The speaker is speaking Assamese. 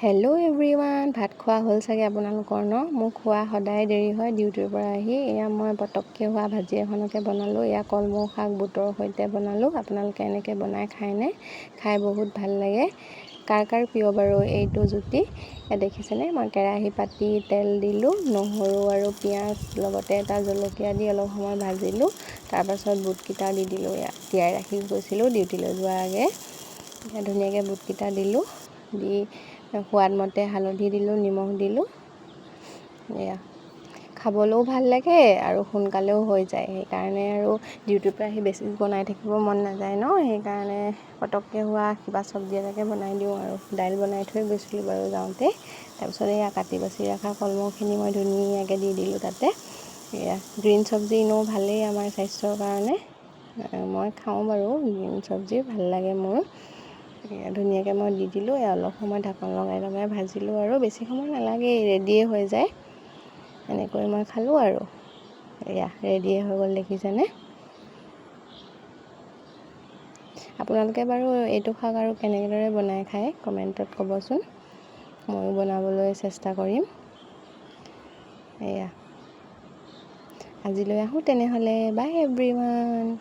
হেল্ল' এভৰিৱান ভাত খোৱা হ'ল চাগে আপোনালোকৰ ন? মোৰ খোৱা সদায় দেৰি হয় ডিউটিৰ পৰা আহি এয়া মই পটককৈ হোৱা ভাজি এখনকে বনালোঁ এয়া কলমৌ শাক বুটৰ সৈতে বনালোঁ। আপোনালোকে এনেকৈ বনাই খায়নে খাই বহুত ভাল লাগে। কাৰ কাৰ প্ৰিয় বাৰু এইটো জুতি? দেখিছেনে? মই কেৰাহী পাতি তেল দিলোঁ নহৰু আৰু পিঁয়াজ লগতে এটা জলকীয়া দি অলপ সময় ভাজিলোঁ। তাৰপাছত বুটকেইটা দি দিলোঁ এয়া তিয়াই ৰাখি গৈছিলোঁ ডিউটিলৈ যোৱাৰ আগে। ধুনীয়াকৈ বুটকেইটা দিলোঁ। দি সোৱাদমতে হালধি দিলোঁ নিমখ দিলোঁ। এয়া খাবলৈও ভাল লাগে আৰু সোনকালেও হৈ যায়। সেইকাৰণে আৰু ডিউটিৰ পৰা আহি বেছি বনাই থাকিব মন নাযায় ন। সেইকাৰণে পটককৈ হোৱা কিবা চব্জি এটাকে বনাই দিওঁ আৰু দাইল বনাই থৈ গৈছিলোঁ বাৰু যাওঁতে। তাৰপিছত এয়া কাটি বাচি ৰখা কলমৌখিনি মই ধুনীয়াকৈ দি দিলোঁ তাতে। এয়া গ্ৰীণ চব্জি এনেও ভালেই আমাৰ স্বাস্থ্যৰ কাৰণে। মই খাওঁ বাৰু গ্ৰীণ চব্জি ভাল লাগে মোৰ। ধুনীয়াকৈ মই দি দিলোঁ অলপ সময় ঢাকন লগাই লগাই ভাজিলোঁ আৰু বেছি সময় নালাগে ৰেডিয়ে হৈ যায়। এনেকৈ মই খালোঁ আৰু। এয়া ৰেডিয়ে হৈ গ'ল দেখিছেনে? আপোনালোকে বাৰু এইটো শাক আৰু কেনেদৰে বনাই খায় কমেণ্টত ক'বচোন। ময়ো বনাবলৈ চেষ্টা কৰিম। এয়া। আজিলৈ আহোঁ তেনেহ'লে বাই এভৰিৱান